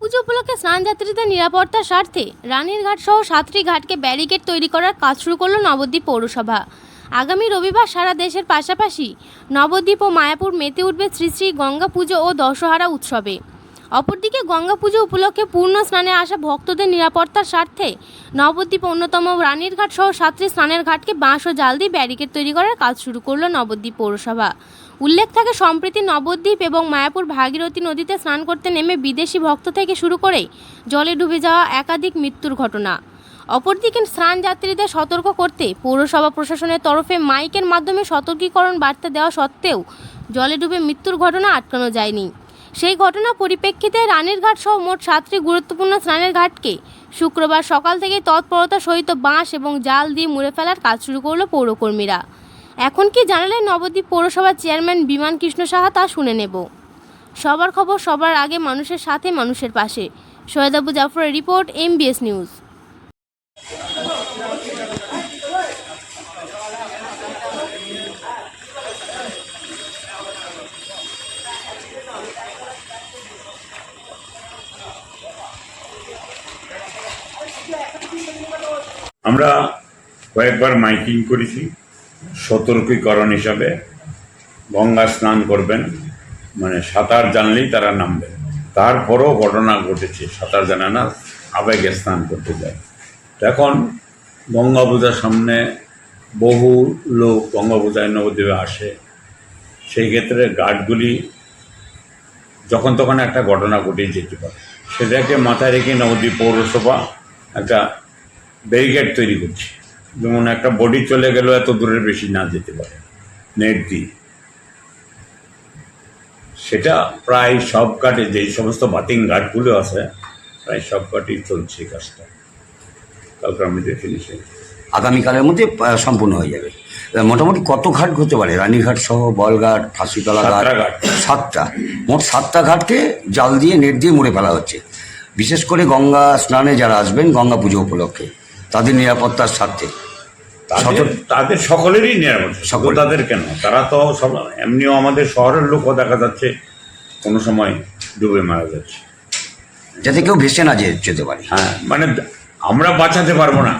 পুজো উপলক্ষে স্নানযাত্রীদের নিরাপত্তার স্বার্থে রানীরঘাট সহ সাতটি ঘাটকে ব্যারিকেড তৈরি করার কাজ শুরু করল নবদ্বীপ পৌরসভা। আগামী রবিবার সারা দেশের পাশাপাশি নবদ্বীপ ও মায়াপুর মেতে উঠবে শ্রী শ্রী গঙ্গা পুজো ও দশহারা উৎসবে। অপরদিকে গঙ্গা পুজো উপলক্ষে পূর্ণ স্নানে আসা ভক্তদের নিরাপত্তার স্বার্থে নবদ্বীপ অন্যতম রানীরঘাট সহ সাতটি স্নানের ঘাটকে বাঁশ ও জাল দিয়ে ব্যারিকেড তৈরি করার কাজ শুরু করল নবদ্বীপ পৌরসভা। উল্লেখ থাকে, সম্প্রতি নবদ্বীপ এবং মায়াপুর ভাগীরথী নদীতে স্নান করতে নেমে বিদেশি ভক্ত থেকে শুরু করে জলে ডুবে যাওয়া একাধিক মৃত্যুর ঘটনা। অপরদিকে স্নান যাত্রীদের সতর্ক করতে পৌরসভা প্রশাসনের তরফে মাইকের মাধ্যমে সতর্কীকরণ বার্তা দেওয়া সত্ত্বেও জলে ডুবে মৃত্যুর ঘটনা আটকানো যায়নি। সেই ঘটনা পরিপ্রেক্ষিতে রানীরঘাট সহ মোট সাতটি গুরুত্বপূর্ণ স্নানের ঘাটকে শুক্রবার সকাল থেকে তৎপরতা সহিত বাঁশ এবং জাল দিয়ে মুড়ে ফেলার কাজ শুরু করল পৌরকর্মীরা। এখন কি জানালেন নবদ্বীপ পৌরসভার চেয়ারম্যান বিমান কৃষ্ণ সাহা তা শুনে নেব। সবার খবর সবার আগে মানুষের সাথে মানুষের পাশে। সৈয়দ আবু জাফরের রিপোর্ট এমবিএস নিউজ। আমরা কয়েকবার মাইকিং করেছি সতর্কীকরণ হিসাবে। গঙ্গা স্নান করবেন মানে সাঁতার জানলেই তারা নামবে। তারপরও ঘটনা ঘটেছে, সাঁতার জানে না, আবেগে স্নান করতে যায়। এখন গঙ্গা পূজার সামনে বহু লোক গঙ্গা পূজায় নবদ্বীপে আসে। সেই ক্ষেত্রে গার্ডগুলি যখন তখন একটা ঘটনা ঘটে যেতে পারে। সেটাকে মাথায় রেখে নবদ্বীপ পৌরসভা একটা ব্যারিকেড তৈরি করছে। যেমন একটা বডি চলে গেল এত দূরের বেশি না যেতে পারে নেট দিয়ে। সেটা প্রায় সব ঘাটে যেই সমস্ত বাতিং ঘাটগুলো আছে প্রায় সব ঘাটেই চলছে কাজটা। কালকে আমি দেখে নিছি আগামীকালের মধ্যে সম্পূর্ণ হয়ে যাবে। মোটামুটি কত ঘাট হতে পারে? রানীঘাট সহ বলঘাট ফাঁসিতলা ঘাট। সাতটা মোট সাতটা ঘাটকে জাল দিয়ে নেট দিয়ে মুড়ে ফেলা হচ্ছে। বিশেষ করে গঙ্গা স্নানে যারা আসবেন গঙ্গা পুজো উপলক্ষে তাদের নিরাপত্তার স্বার্থে। তাদের সকলেরই নিরাপত্তা। সকল তাদের কেন? তারা তো সব এমনিও আমাদের শহরের লোকও দেখা যাচ্ছে কোনো সময় ডুবে মারা যাচ্ছে। যাতে কেউ ভেসে না যেতে পারে। হ্যাঁ মানে আমরা বাঁচাতে পারব না।